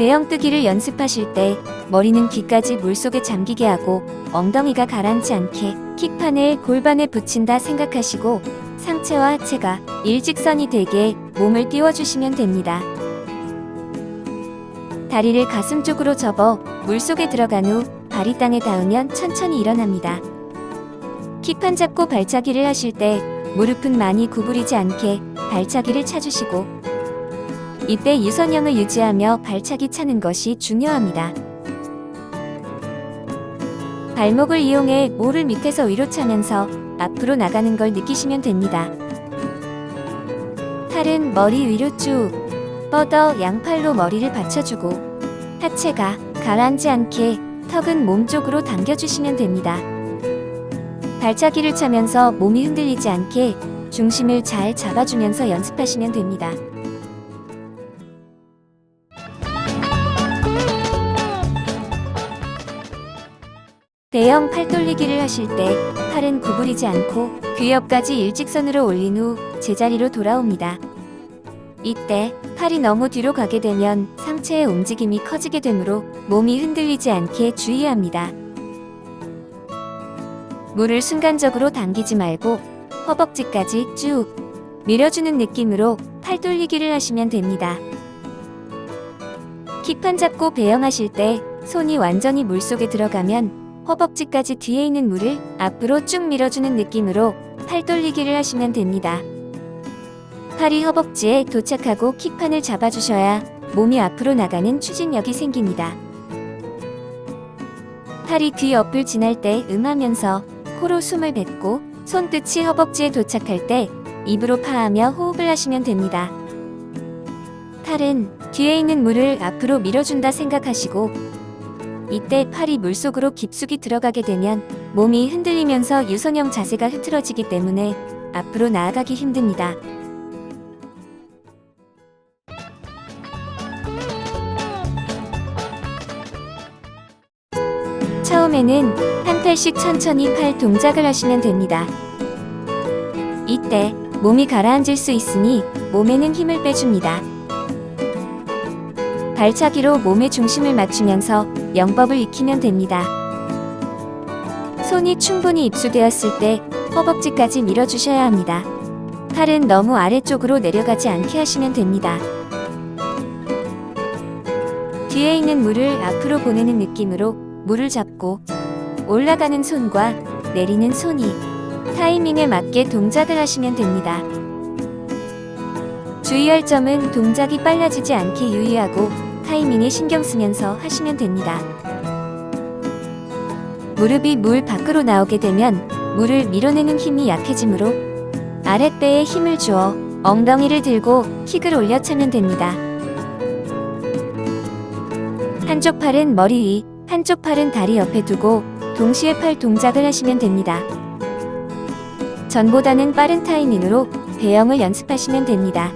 배영 뜨기를 연습하실 때 머리는 귀까지 물속에 잠기게 하고 엉덩이가 가라앉지 않게 킥판을 골반에 붙인다 생각하시고 상체와 하체가 일직선이 되게 몸을 띄워주시면 됩니다. 다리를 가슴 쪽으로 접어 물속에 들어간 후 발이 땅에 닿으면 천천히 일어납니다. 킥판 잡고 발차기를 하실 때 무릎은 많이 구부리지 않게 발차기를 차주시고 이때 유선형을 유지하며 발차기 차는 것이 중요합니다. 발목을 이용해 모를 밑에서 위로 차면서 앞으로 나가는 걸 느끼시면 됩니다. 팔은 머리 위로 쭉 뻗어 양팔로 머리를 받쳐주고 하체가 가라앉지 않게 턱은 몸 쪽으로 당겨주시면 됩니다. 발차기를 차면서 몸이 흔들리지 않게 중심을 잘 잡아주면서 연습하시면 됩니다. 대형 팔 돌리기를 하실 때 팔은 구부리지 않고 귀 옆까지 일직선으로 올린 후 제자리로 돌아옵니다. 이때 팔이 너무 뒤로 가게 되면 상체의 움직임이 커지게 되므로 몸이 흔들리지 않게 주의합니다. 물을 순간적으로 당기지 말고 허벅지까지 쭉 밀어주는 느낌으로 팔 돌리기를 하시면 됩니다. 킥판 잡고 배영하실 때 손이 완전히 물속에 들어가면 허벅지까지 뒤에 있는 물을 앞으로 쭉 밀어주는 느낌으로 팔 돌리기를 하시면 됩니다. 팔이 허벅지에 도착하고 킥판을 잡아주셔야 몸이 앞으로 나가는 추진력이 생깁니다. 팔이 뒤 옆을 지날 때 음하면서 코로 숨을 뱉고 손끝이 허벅지에 도착할 때 입으로 파하며 호흡을 하시면 됩니다. 팔은 뒤에 있는 물을 앞으로 밀어준다 생각하시고 이때 팔이 물속으로 깊숙이 들어가게 되면 몸이 흔들리면서 유선형 자세가 흐트러지기 때문에 앞으로 나아가기 힘듭니다. 처음에는 한 팔씩 천천히 팔 동작을 하시면 됩니다. 이때 몸이 가라앉을 수 있으니 몸에는 힘을 빼줍니다. 발차기로 몸의 중심을 맞추면서 영법을 익히면 됩니다. 손이 충분히 입수되었을 때 허벅지까지 밀어주셔야 합니다. 팔은 너무 아래쪽으로 내려가지 않게 하시면 됩니다. 뒤에 있는 물을 앞으로 보내는 느낌으로 물을 잡고 올라가는 손과 내리는 손이 타이밍에 맞게 동작을 하시면 됩니다. 주의할 점은 동작이 빨라지지 않게 유의하고 타이밍에 신경 쓰면서 하시면 됩니다. 무릎이 물 밖으로 나오게 되면 물을 밀어내는 힘이 약해지므로 아랫배에 힘을 주어 엉덩이를 들고 킥을 올려 차면 됩니다. 한쪽 팔은 머리 위, 한쪽 팔은 다리 옆에 두고 동시에 팔 동작을 하시면 됩니다. 전보다는 빠른 타이밍으로 배영을 연습하시면 됩니다.